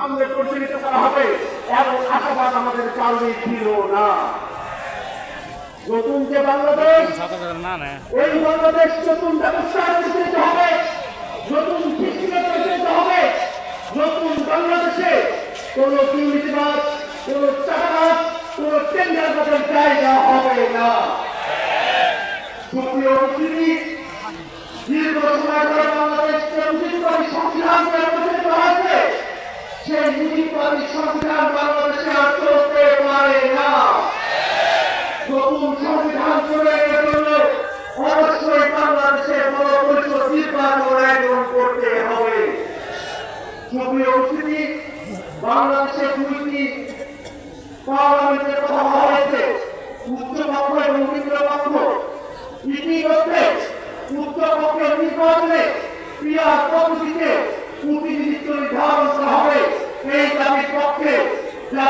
সামনে পরিচালিত করা হবে এমন আশাবাদ আমাদের কারণে ছিল না। নতুন যে বাংলাদেশ, এই বাংলাদেশ নতুন ব্যবস্থায় পরিচালিত হবে, নতুন শিক্ষিত পরিচালিত হবে, নতুন বাংলাদেশে কোন দুর্নীতিবাদ কোন চাকাবাদ কোন টেন্ডারবাদের জায়গা হবে না। সুপ্রিয় দীর্ঘ সময় ধরে বাংলাদেশকে সংবিধান সেই মুজিববাদী সংবিধান বাংলাদেশে আর চলতে পারে না। নতুন সংবিধান চলে গেলে অবশ্যই বাংলাদেশে বড় পরিষদ নির্বাচন আয়োজন করতে হবে। সুপ্রিয় উপস্থিতি বাংলাদেশে দুইটি পার্লামেন্টের কথা বলা হয়েছে। উচ্চ পক্ষ এবং নিম্ন পক্ষ। ইতিমধ্যে উচ্চ পক্ষের নির্বাচনে ক্রিয়া পদ্ধতিতে প্রতিনিধিত্ব করা হবে এই দাবির পক্ষে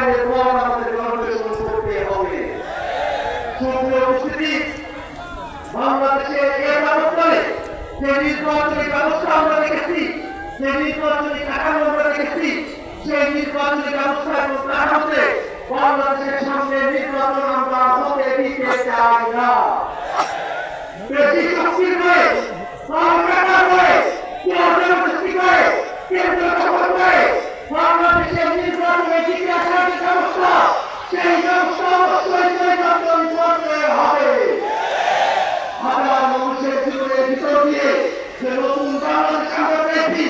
বাস্তবায়নের পর আমাদের গণবেশন করতে হবে। সুপ্রিয় যে নির্বাচনী ব্যবস্থা আমরা দেখেছি যে বাংলাদেশের সামনে নির্বাচন আমরা হতে দিতে চাই না বেশি শক্তির করে সরকার করে কেন্দ্র সৃষ্টি করে কেন্দ্র দখল করে বাংলাদেশের নির্বাচনে টিকে আসার যে ব্যবস্থা সেই ব্যবস্থা অবশ্যই নির্বাচন করতে হবে হাজার মানুষের জীবনের ভিতর দিয়ে যে নতুন বাংলাদেশ আমরা পেয়েছি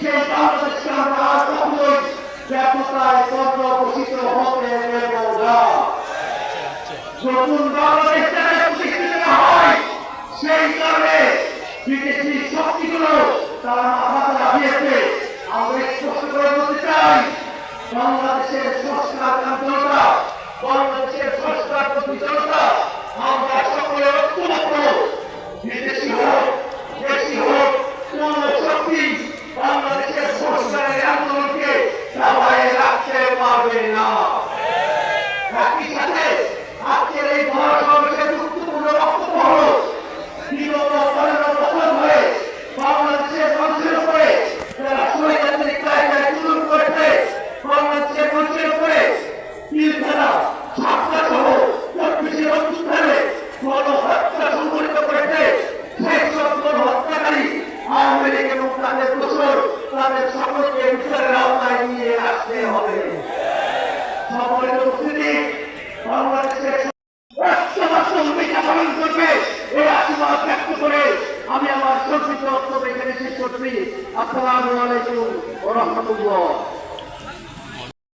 সেই বাংলাদেশকে আমরা আর কখনোই ব্যাপকতায় পর্যবসিত হতে দেব না নতুন বাংলাদেশ প্রতিষ্ঠিত হয় সেই কারণে বিদেশি শক্তিগুলো আসতে হবে। সময়ের উপস্থিতি বাংলাদেশের আশীর্বাদ করে আমি আমার সংক্ষিপ্ত বক্তব্য এখানে শেষ করছি। আসসালামু আলাইকুম ও রহমতুল্লাহ।